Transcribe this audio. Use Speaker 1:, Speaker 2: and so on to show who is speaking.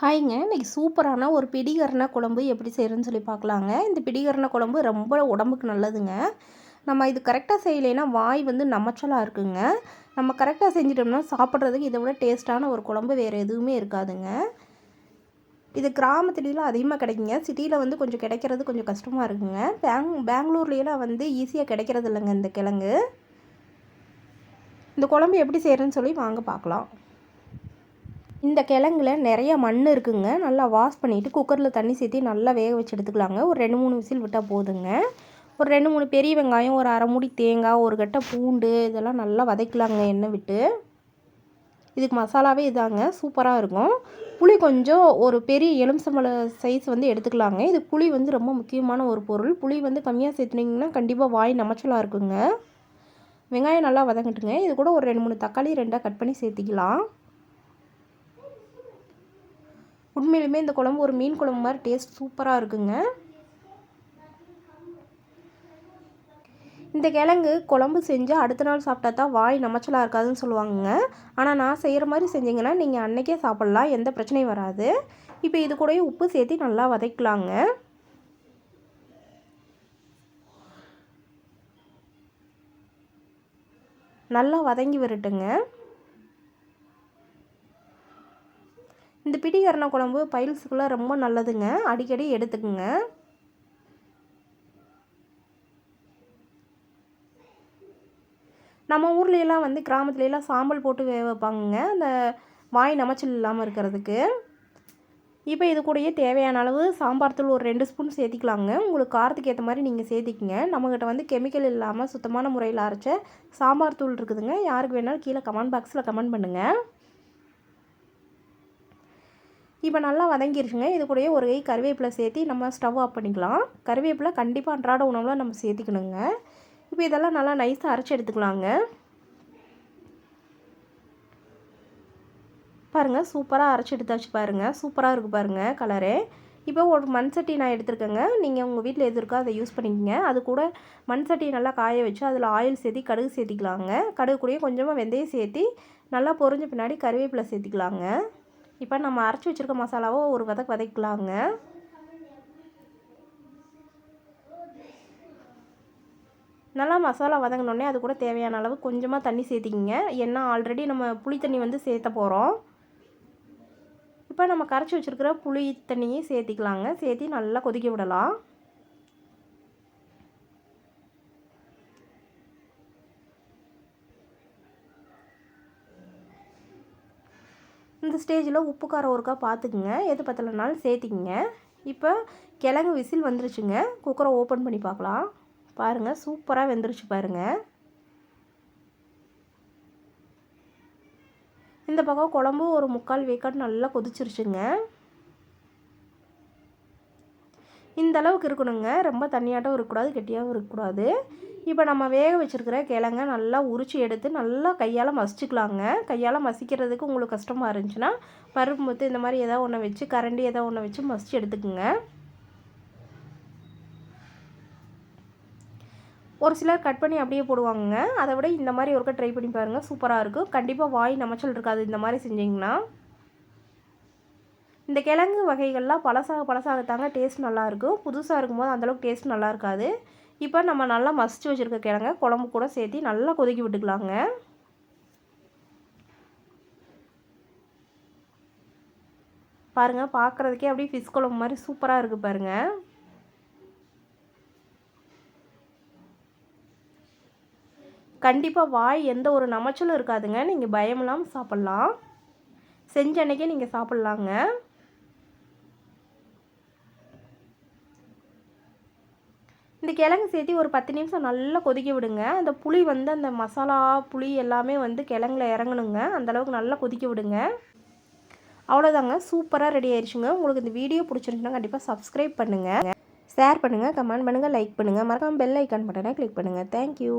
Speaker 1: ஹாய்ங்க இன்றைக்கி சூப்பரான ஒரு பிடிகரண குழம்பு எப்படி செய்கிறேன்னு சொல்லி பார்க்கலாங்க. இந்த பிடிகரண குழம்பு ரொம்ப உடம்புக்கு நல்லதுங்க. நம்ம இது கரெக்டாக செய்யலைன்னா வாய் வந்து நமச்சலாக இருக்குங்க. நம்ம கரெக்டாக செஞ்சிட்டோம்னா சாப்பிட்றதுக்கு இதை விட டேஸ்ட்டான ஒரு குழம்பு வேறு எதுவுமே இருக்காதுங்க. இது கிராமத்துலலாம் அதிகமாக கிடைக்குங்க. சிட்டியில் வந்து கொஞ்சம் கிடைக்கிறது கொஞ்சம் கஷ்டமாக இருக்குங்க. பேங் பெங்களூர்லாம் வந்து ஈஸியாக கிடைக்கிறது இல்லைங்க இந்த கிழங்கு. இந்த குழம்பு எப்படி செய்கிறேன்னு சொல்லி வாங்க பார்க்கலாம். இந்த கிழங்குல நிறைய மண் இருக்குங்க. நல்லா வாஷ் பண்ணிவிட்டு குக்கரில் தண்ணி சேர்த்தி நல்லா வேக வச்சு எடுத்துக்கலாங்க. ஒரு ரெண்டு மூணு விசில் விட்டால் போதுங்க. ஒரு ரெண்டு மூணு பெரிய வெங்காயம் ஒரு அரை மூடி தேங்காய் ஒரு கட்டை பூண்டு இதெல்லாம் நல்லா வதக்கலாங்க எண்ணெய் விட்டு. இதுக்கு மசாலாவே இதாங்க. சூப்பராக இருக்கும். புளி கொஞ்சம் ஒரு பெரிய எலுமிச்சம்பழ சைஸ் வந்து எடுத்துக்கலாங்க. இது புளி வந்து ரொம்ப முக்கியமான ஒரு பொருள். புளி வந்து கம்மியாக சேர்த்துனிங்கன்னா கண்டிப்பாக வாய் நமச்சலாக இருக்குங்க. வெங்காயம் நல்லா வதங்கட்டுங்க. இது கூட ஒரு ரெண்டு மூணு தக்காளி ரெண்டாக கட் பண்ணி சேர்த்திக்கலாம். உண்மையிலுமே இந்த குழம்பு ஒரு மீன் குழம்பு மாதிரி டேஸ்ட் சூப்பராக இருக்குங்க. இந்த கிழங்கு குழம்பு செஞ்சு அடுத்த நாள் சாப்பிட்டா தான் வாய் நமச்சலாக இருக்காதுன்னு சொல்லுவாங்க ஆனால் நான் செய்கிற மாதிரி செஞ்சிங்கன்னா நீங்கள் அன்றைக்கே சாப்பிட்லாம் எந்த பிரச்சனையும் வராது. இப்போ இது கூடயே உப்பு சேர்த்து நல்லா வதக்கலாங்க. நல்லா வதங்கி வரட்டுங்க. இந்த பிடிகரண குழம்பு பைல்ஸுக்குள்ளே ரொம்ப நல்லதுங்க. அடிக்கடி எடுத்துக்குங்க. நம்ம ஊர்லெலாம் வந்து கிராமத்துலலாம் சாம்பல் போட்டு வேக வைப்பாங்கங்க. அந்த வாய் நமச்சல் இல்லாமல் இருக்கிறதுக்கு. இப்போ இது கூடயே தேவையான அளவு சாம்பார் தூள் ஒரு ரெண்டு ஸ்பூன் சேர்த்திக்கலாங்க. உங்களுக்கு காரத்துக்கு ஏற்ற மாதிரி நீங்கள் சேர்த்திக்கங்க. நம்மக்கிட்ட வந்து கெமிக்கல் இல்லாமல் சுத்தமான முறையில் அரைச்ச சாம்பார் தூள் இருக்குதுங்க. யாருக்கு வேணாலும் கீழே கமெண்ட் பாக்ஸில் கமெண்ட் பண்ணுங்கள் இப்போ நல்லா வதங்கிருச்சுங்க. இது கூடயே ஒரு கை கருவேப்பிலை சேர்த்து நம்ம ஸ்டவ் ஆஃப் பண்ணிக்கலாம். கருவேப்பிலை கண்டிப்பாக அன்றாட உணவில் நம்ம சேர்த்திக்கணுங்க. இப்போ இதெல்லாம் நல்லா நைஸாக அரைச்சி எடுத்துக்கலாங்க. பாருங்கள் சூப்பராக அரைச்சி எடுத்தாச்சு பாருங்கள் சூப்பராக இருக்குது பாருங்கள் கலரு இப்போ ஒரு மண் சட்டி நான் எடுத்துருக்கேங்க. நீங்கள் உங்கள் வீட்டில் எது இருக்கோ அதை யூஸ் பண்ணிக்கோங்க. அது கூட மண் சட்டி நல்லா காய வச்சு அதில் ஆயில் சேர்த்து கடுகு சேர்த்திக்கலாங்க. கடுகு கூடயே கொஞ்சமாக வெந்தயம் சேர்த்தி நல்லா பொறிஞ்ச பின்னாடி கருவேப்பிலை சேர்த்திக்கலாங்க. இப்போ நம்ம அரைச்சி வச்சுருக்க மசாலாவை ஒரு வதக்கு வதக்கலாங்க. நல்லா மசாலா வதங்கினோடனே அது கூட தேவையான அளவு கொஞ்சமாக தண்ணி சேர்த்திக்கிங்க. ஏன்னா ஆல்ரெடி நம்ம புளி தண்ணி வந்து சேர்த்த போகிறோம் இப்போ நம்ம கரைச்சி வச்சுருக்கிற புளி தண்ணியும் சேர்த்திக்கலாங்க. சேர்த்தி நல்லா கொதிக்க விடலாம். இந்த ஸ்டேஜில் உப்பு காரம் ஒருக்கா பார்த்துக்குங்க எது பத்தலைனாலும் சேர்த்திக்கிங்க. இப்போ கிழங்கு விசில் வந்துருச்சுங்க. குக்கரை ஓப்பன் பண்ணி பார்க்கலாம் பாருங்கள் சூப்பராக வெந்துருச்சு பாருங்கள் இந்த பக்கம் குழம்பு ஒரு முக்கால் வேக்காட் நல்லா கொதிச்சிருச்சுங்க. இந்த அளவுக்கு இருக்கணுங்க. ரொம்ப தண்ணியாட்டம் இருக்கக்கூடாது கெட்டியாகவும் இருக்கக்கூடாது. இப்போ நம்ம வேக வச்சுருக்கிற கிழங்க நல்லா உரித்து எடுத்து நல்லா கையால் மசிச்சுக்கலாங்க. கையால் மசிக்கிறதுக்கு உங்களுக்கு கஷ்டமாக இருந்துச்சுன்னா பருப்பு முத்து இந்த மாதிரி எதாவது ஒன்று வச்சு கரண்டி எதாவது ஒன்று வச்சு மசித்து எடுத்துக்கோங்க. ஒரு சிலர் கட் பண்ணி அப்படியே போடுவாங்க அதை விட இந்த மாதிரி ஒருக்க ட்ரை பண்ணி பாருங்கள் சூப்பராக இருக்கும். கண்டிப்பாக வாய் நமச்சல் இருக்காது. இந்த மாதிரி செஞ்சிங்கன்னா. இந்த கிழங்கு வகைகள்லாம் பழசாக தாங்க டேஸ்ட் நல்லாயிருக்கும். புதுசாக இருக்கும்போது அந்தளவுக்கு டேஸ்ட் நல்லா இருக்காது இப்போ நம்ம நல்லா மசிச்சு வச்சுருக்க கிழங்க குழம்பு கூட சேர்த்து நல்லா கொதிக்கி விட்டுக்கலாங்க. பாருங்கள் பார்க்குறதுக்கே அப்படியே ஃபிஷ் குழம்பு மாதிரி சூப்பராக இருக்குது பாருங்கள் கண்டிப்பாக வாய் எந்த ஒரு நமைச்சலும் இருக்காதுங்க. நீங்கள் பயமில்லாமல் சாப்பிட்லாம். செஞ்ச அன்றைக்கே நீங்கள் சாப்பிட்லாங்க. இந்த கிழங்கு சேர்த்து ஒரு பத்து நிமிஷம் நல்லா கொதிக்க விடுங்க. அந்த புளி வந்து அந்த மசாலா புளி எல்லாமே வந்து கிழங்குல இறங்கணுங்க. அந்தளவுக்கு நல்லா கொதிக்க விடுங்க. அவ்வளோதாங்க சூப்பராக ரெடி ஆயிடுச்சுங்க உங்களுக்கு இந்த வீடியோ பிடிச்சிருந்துச்சுன்னா கண்டிப்பாக சப்ஸ்கிரைப் பண்ணுங்கள் ஷேர் பண்ணுங்கள் கமெண்ட் பண்ணுங்கள் லைக் பண்ணுங்கள் மறக்காமல் பெல் ஐக்கான் பட்டனை கிளிக் பண்ணுங்கள் தேங்க்யூ